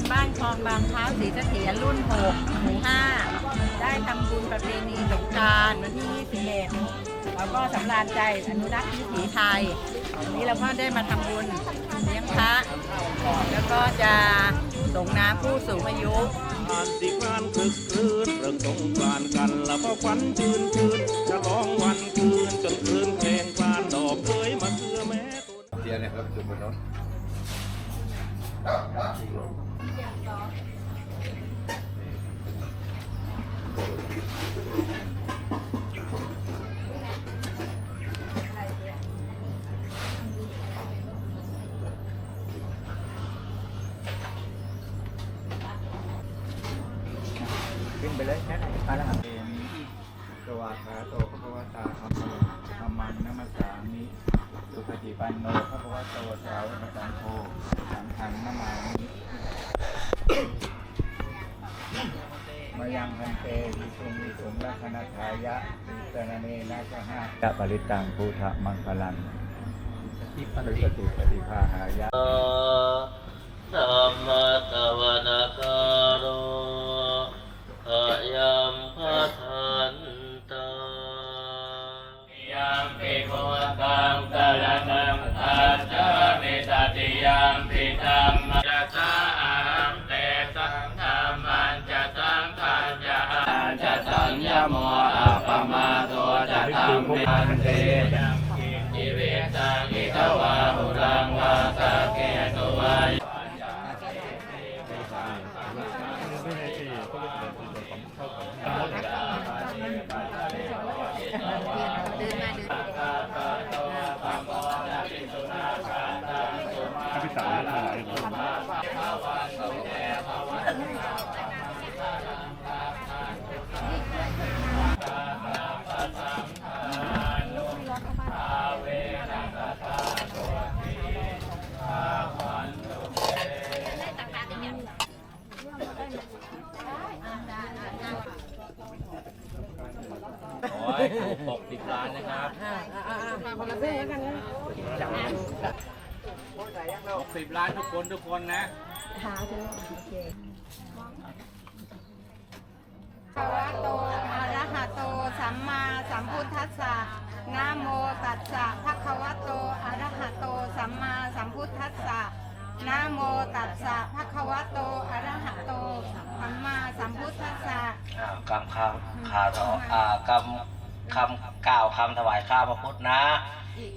ลบ้านคลองบางพร้าวศรีเสถียรรุ่น6หมู่5ได้ทำบุญประเพณีสงกรารวันที่ 21แล้วก็สำราญใจอนุรักษ์วิถีไทยวันนี้เราก็ได้มาทำบุญเลี้ยงพระแล้วก็จะส่งน้ำผู้สูงอายุงานสิงานคึกครื้นเริ่มสงกรานต์กันแล้วก็ควันชื่นคืนฉลองวันคืนจนคืนเพลงกลานดอกเอ้ยมาเคือแม่ตัวเตียเนี่ยครับจุดบนโน้ นขึ้ มายังพันเตวิสุงวิสุงลักขณทายะวิสรเนนะสหะยะปริตังพุทธมังคลังทิปริสติปฏิภาหายะธัมมะตะวันกาโรอายัมพัทันตายัมปิโคตังกะละนังทัจจามิตติยัมปิธัมม ญโมอัปมาโตจะทำเมิอันเต ขอให้ถูกหกสิบล้านนะครับหกสิบล้านทุกคนทุกคนนะภควะโตอะระหะโต สัมมาสัมพุทธัสสะนะโมตัสสะภะคะวะโตอะระหะโต สัมมาสัมพุทธัสสะ นะโมตัสสะภะคะวะโตอะระหะโตสัมมาสัมพุทธัสสะอ่ากำคำขาถออ่ากำคำกล่าวคำถวายข้าพระพุทธนะ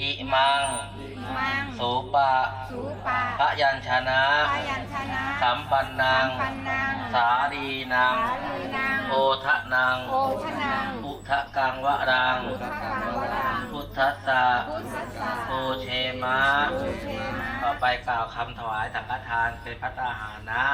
อิมังมังสุปะสูปะพระยัญชนะพยัญชนะสัมปันนังปันนังสาลีนังสาลีนังโอทะนังโอชนังอุทะกังวะรังพุทธกังวรังพุทธัสสะพุทธัสสะโอเชมะโอเชมะต่อ ไปกล่าวคำถวายสังฆทานเป็นพัตตาหารนะ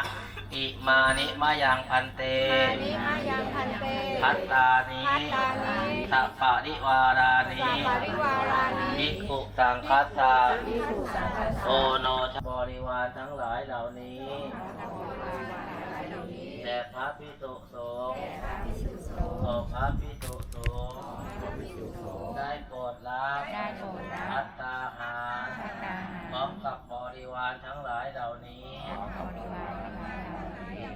อิมานิมายังพันเต มานิมายังพันเต พัตตานิพัตตานิสัปปะริวารานิสัปปริวารานิภิกขุสังคัสสะภิกขุสังฆัสสะโอโนชบริวารทั้งหลายเหล่านี้แด่พระพิสุสงฆ์ขอพระพิสุสงฆ์ได้โปรดรับได้โปรดรับพัตตาหารพัตตาหา รพร้อมกับบริวารทั้งหลายเหล่านี้บริวารทั้งหลายเหล่านี้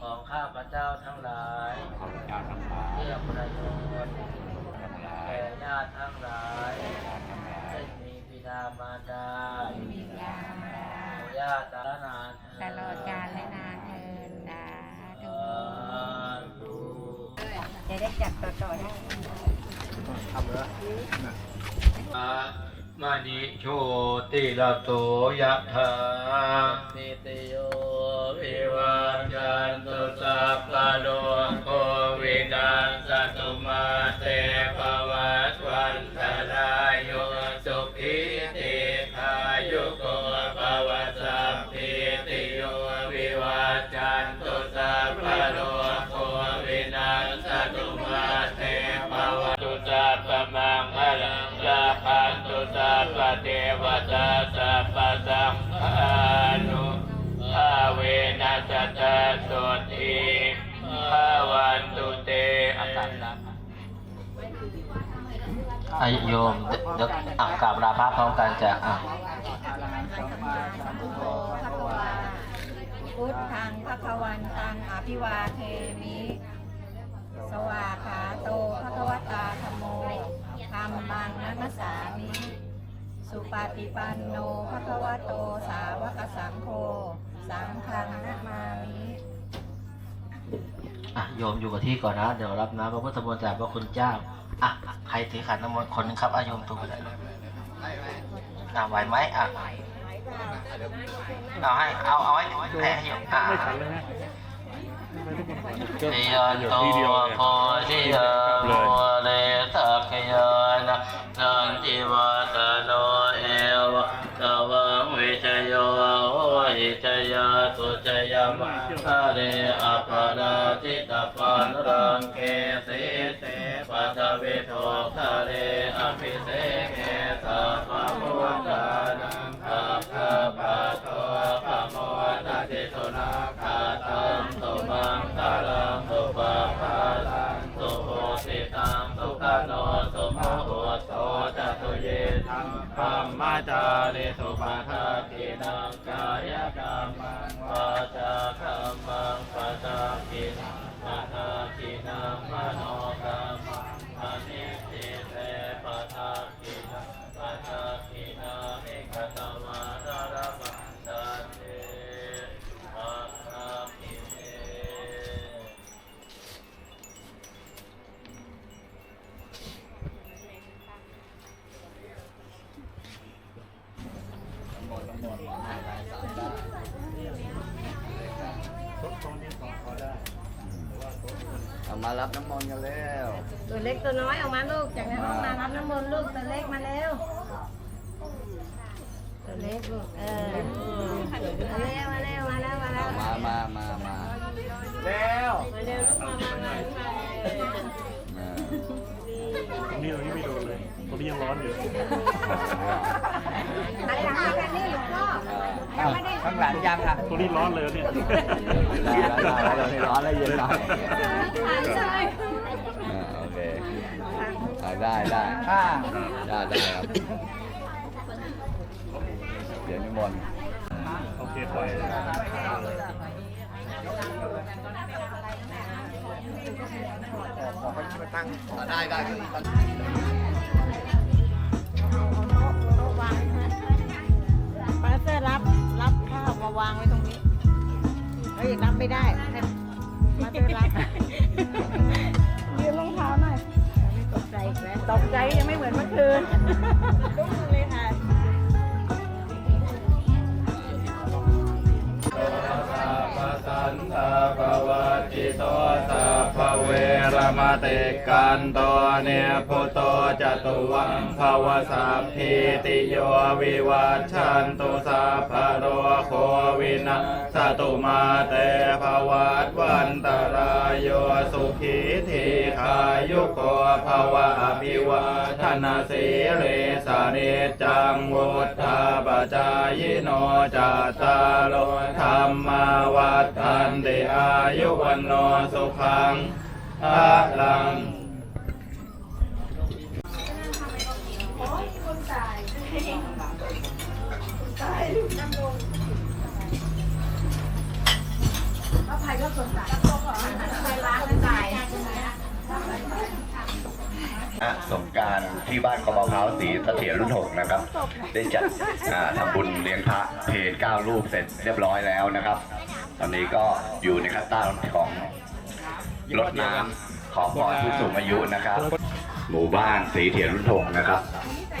ของข้าพระเจ้าทั้งหลายเพื่อประโยชน์แก่ญาติทั้งหลายซึ่งมีบิดามารดาปู่ย่าตานานตลอดกาลและนานเทินสาธุธุจะได้จับต่อต่อได้อะ มณิโชติละโตยะถานิติโยวิวัจันตุสัพพะโลกโควิดา สตตสดทีภาวันตุเตอาการนะอาโยมเดี๋ยวอะกราบลาพระพร้อมกันจะอะสัมมาสัมพุทโธพระวาพุทธังพระควันตังอภิวาเทมิ สวาขาโตพระควตาธรรมโมธรรมังนัมสสามิ สุปฏิปันโนพระควโตสาวกสังโฆ สังฆังนามามิ อะโยมอยู่กับที่ก่อนนะ เดี๋ยวรับน้ำพระพุทธมนต์จากพระคุณเจ้า อะ ใครถือขันน้ำมนต์คนหนึงครับอะโยมตัวไปเลยอะไหวไหมอะเอาให้ เอาเอาให้ให้ให้โยมอะไม่ทันเลยฮะเดียนโตโพธิยาโมเล วันรังเกสิเตปัทวิโททะเรอภิเสเกสัพพะมุตตานังคัพพะปะโตปะโมตัติสุนาคาตังสุมังคารังสุปะภาลังสุโหติตังสุขโนสุมโหโตจตุเยธัมธรรมจาริสุปะทักินังกายกรรมังวาจากรรมังปะทักขินัง เอามารับน้ำมนต์กันแล้วตัวเล็กตัวน้อยออกมาลูกจากในห้องมารับน้ำมนต์ลูกตัวเล็กมาเร็วตัวเล็กลูกเออมาเร็วมาเร็วมาแล้วมาแล้วมามามามามาเร็วลูกมามามาอ่าตรงนี้ตรงนี้ไม่โดนเลยตรง นี้ยังร้อนอยู่หันหลังมากันนี่หลวงพ่อยังไม่ได้ข้างหลังยังค่ะตรงนี้ร้อนเลยเนี่ยได้ได้ได้ได้ร้อนแล้วเย็นหน่อยหันใช่อ่าโอเคอ่าได้ได้ได้ได้ครับเดี๋ยวนิมนต์โอเคปล่อยได้ได้ ปาเซอร์รับรับข้าวมาวางไว้ตรงนี้ เฮ้ยรับไม่ได้ให้มาเซอร์รับยืนรองเท้าหน่อยตกใจอีกแล้วตกใจยังไม่เหมือนเมื่อคืนลุกเลยค่ะสันตาภวติโตสัพพ เวรมติกันโตเนพุโตจตุวังภาวสัพพิติโยวิวัชชันตุสัพพโรโควินาสตุมาเตภวัตวันตรายโยสุขีทีขายุโกภวะอภิวาทนาสีเลสานิจจังวุฒาปจายโนจัตตาโลธรรมาวัฏทันติอายุวันโนสุขัง อาลังนะสงการที่บ้านกบมะพร้าวสีเสถียรรุ่นหกนะครับ ได้จัดอ่าทำบุญเลี้ยงพระเพลเก้ารูปเสร็จเรียบร้อยแล้วนะครับ ตอนนี้ก็อยู่ในขั้นตอนของ รดน้ำขอพรผู้สูงอายุนะครับ หมู่บ้านสีเถียรรุ่นหกนะครับ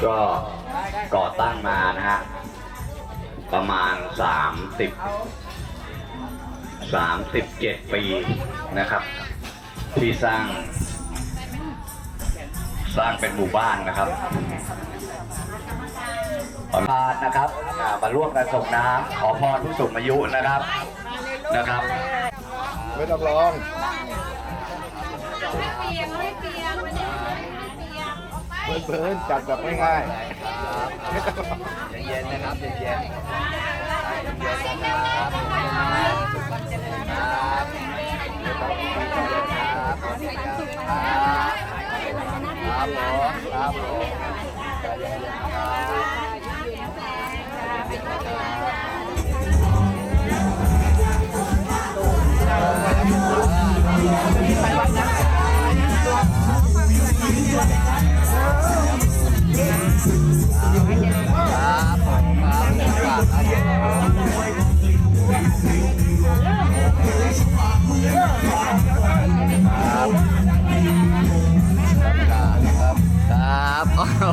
ก็ก่อตั้งมานะฮะ ประมาณสามสิบสามสิบเจ็ดปีนะครับ ที่สร้าง สร้างเป็นหมู่บ้านนะครับประมาณนะครับอ่ามาร่วมกันส่งน้ำขอพรผู้สูงอายุนะครับนะครับ ไม่ต้องร้องไม่เเปียกไม่เปียกไม่ได้ไม่เปียกออกไปเพื่อนๆจัดแบบง่ายครับเย็นๆนะครับเย็นๆครับผมครับผมไปวัดาว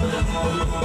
Bye.